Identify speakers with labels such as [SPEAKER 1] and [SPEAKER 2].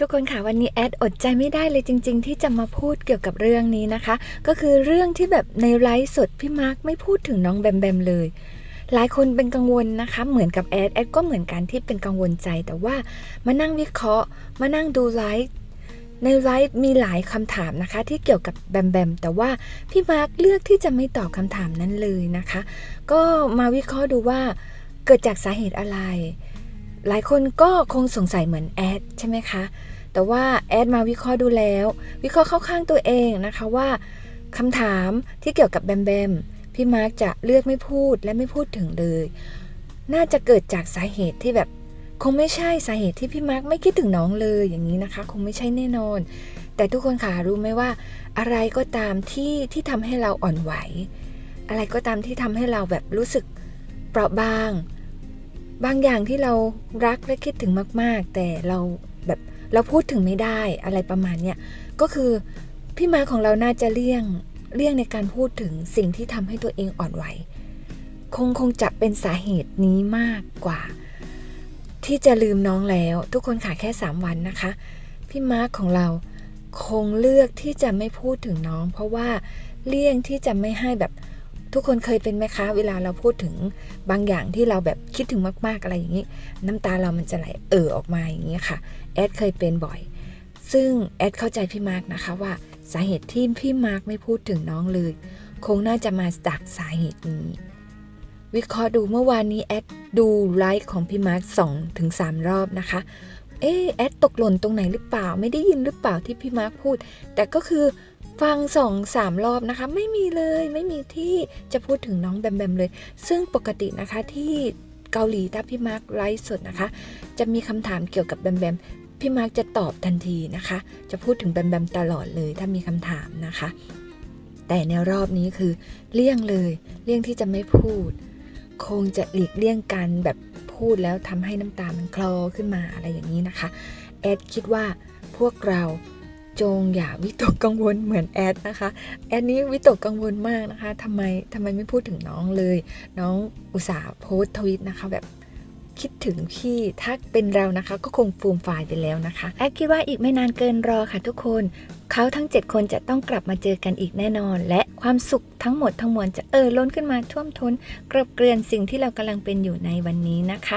[SPEAKER 1] ทุกคนค่ะวันนี้แอดอดใจไม่ได้เลยจริง ๆ ที่จะมาพูดเกี่ยวกับเรื่องนี้นะคะ ก็คือเรื่องที่แบบในไลฟ์สดพี่มาร์คไม่พูดถึงน้องแบมแบมเลย หลายคนเป็นกังวลนะคะ เหมือนกับแอดแอดก็เหมือนกันที่เป็นกังวลใจ แต่ว่ามานั่งวิเคราะห์ มานั่งดูไลฟ์ในไลฟ์มีหลายคำถามนะคะ ที่เกี่ยวกับแบมแบมแต่ว่าพี่มาร์คเลือกที่จะไม่ตอบคำถามนั้นเลยนะคะ ก็มาวิเคราะห์ดูว่าเกิดจากสาเหตุอะไร หลายคนก็คงสงสัยเหมือนแอดใช่ไหมคะ แต่ว่าแอดมาวิเคราะห์ดูแล้ว วิเคราะห์เข้าข้างตัวเองนะคะว่าคำถามที่เกี่ยวกับแบมแบมพี่มาร์กจะเลือกไม่พูดและไม่พูดถึงเลย น่าจะเกิดจากสาเหตุที่แบบคงไม่ใช่สาเหตุที่พี่มาร์กไม่คิดถึงน้องเลยอย่างนี้นะคะ คงไม่ใช่แน่นอน แต่ทุกคนค่ะรู้ไหมว่า อะไรก็ตามที่ที่ทำให้เราอ่อนไหว อะไรก็ตามที่ทำให้เราแบบรู้สึกเปราะบาง บางอย่างที่เรารักและคิดถึงมาก ๆ แต่เราแบบเราพูดถึงไม่ได้อะไรประมาณเนี้ยก็คือพี่มาของเราน่าจะเลี่ยงเลี่ยงในการพูดถึงสิ่งที่ทำให้ตัวเองอ่อนไหวคงคงจะเป็นสาเหตุนี้มากกว่า ที่จะลืมน้องแล้ว ทุกคนค่ะแค่ 3 วันนะคะ พี่มาร์คของเราคงเลือกที่จะไม่พูดถึงน้อง เพราะว่าเลี่ยงที่จะไม่ให้แบบ ทุกคนเคยเป็นไหมคะ เวลาเราพูดถึงบางอย่างที่เราแบบคิดถึงมาก ๆ อะไรอย่างนี้ น้ำตาเรามันจะไหลเอ่อออกมาอย่างนี้ค่ะ แอดเคยเป็นบ่อย ซึ่งแอดเข้าใจพี่มาร์กนะคะว่าสาเหตุที่พี่มาร์กไม่พูดถึงน้องเลย คงน่าจะมาจากสาเหตุนี้ วิเคราะห์ดูเมื่อวานนี้แอดดูไลฟ์ของพี่มาร์กสองถึงสามรอบนะคะเออแอดตกหล่นตรงไหนหรือเปล่า ไม่ได้ยินหรือเปล่าที่พี่มาร์กพูด แต่ก็คือ ฟังสองสามรอบนะคะ ไม่มีเลยไม่มีที่จะพูดถึงน้องแบมแบมเลย ซึ่งปกตินะคะที่เกาหลีถ้าพี่มาร์กไลฟ์สดนะคะ จะมีคำถามเกี่ยวกับแบมแบมพี่มาร์กจะตอบทันทีนะคะ จะพูดถึงแบมแบมตลอดเลยถ้ามีคำถามนะคะ แต่ในรอบนี้คือเลี่ยงเลยเลี่ยงที่จะไม่พูด คงจะหลีกเลี่ยงกันแบบพูดแล้วทำให้น้ำตามันคลอขึ้นมาอะไรอย่างนี้นะคะแอดคิดว่าพวกเรา จงอย่าวิตกกังวลเหมือนแอดนะคะ แอดนี้วิตกกังวลมากนะคะทำไมทำไมไม่พูดถึงน้องเลย น้องอุตส่าห์โพสต์ทวิตนะคะแบบคิดถึงพี่ถ้าเป็นเรานะคะ ก็คงฟูมฟายไปแล้วนะคะแอดคิดว่าอีกไม่นานเกินรอค่ะทุกคน เขาทั้ง 7 คนจะต้องกลับมาเจอกันอีกแน่นอน และความสุขทั้งหมดทั้งมวลจะเอ่อล้นขึ้นมาท่วมท้นกรบเกลื่อนสิ่งที่เรากำลังเป็นอยู่ในวันนี้นะคะ